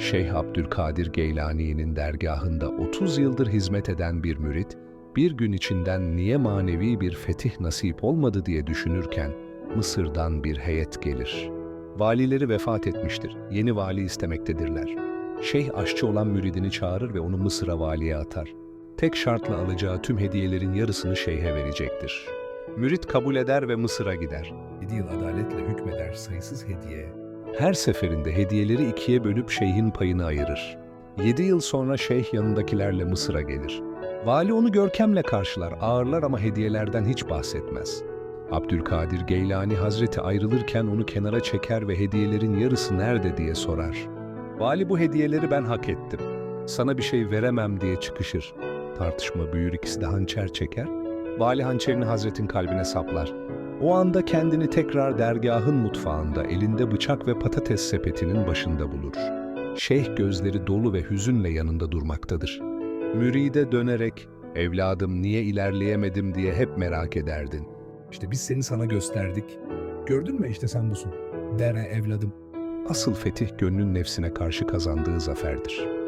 Şeyh Abdülkadir Geylani'nin dergahında 30 yıldır hizmet eden bir mürit, bir gün içinden niye manevi bir fetih nasip olmadı diye düşünürken Mısır'dan bir heyet gelir. Valileri vefat etmiştir, yeni vali istemektedirler. Şeyh aşçı olan müridini çağırır ve onu Mısır'a valiye atar. Tek şartla alacağı tüm hediyelerin yarısını şeyhe verecektir. Mürit kabul eder ve Mısır'a gider. 7 yıl adaletle hükmeder sayısız hediye. Her seferinde hediyeleri ikiye bölüp şeyhin payını ayırır. 7 yıl sonra şeyh yanındakilerle Mısır'a gelir. Vali onu görkemle karşılar, ağırlar ama hediyelerden hiç bahsetmez. Abdülkadir Geylani Hazreti ayrılırken onu kenara çeker ve hediyelerin yarısı nerede diye sorar. Vali bu hediyeleri ben hak ettim. Sana bir şey veremem diye çıkışır. Tartışma büyür ikisi de hançer çeker. Vali hançerini Hazretin kalbine saplar. O anda kendini tekrar dergahın mutfağında elinde bıçak ve patates sepetinin başında bulur. Şeyh gözleri dolu ve hüzünle yanında durmaktadır. Müride dönerek, evladım niye ilerleyemedim diye hep merak ederdin. İşte biz seni sana gösterdik. Gördün mü işte sen busun. Dere evladım. Asıl fetih gönlün nefsine karşı kazandığı zaferdir.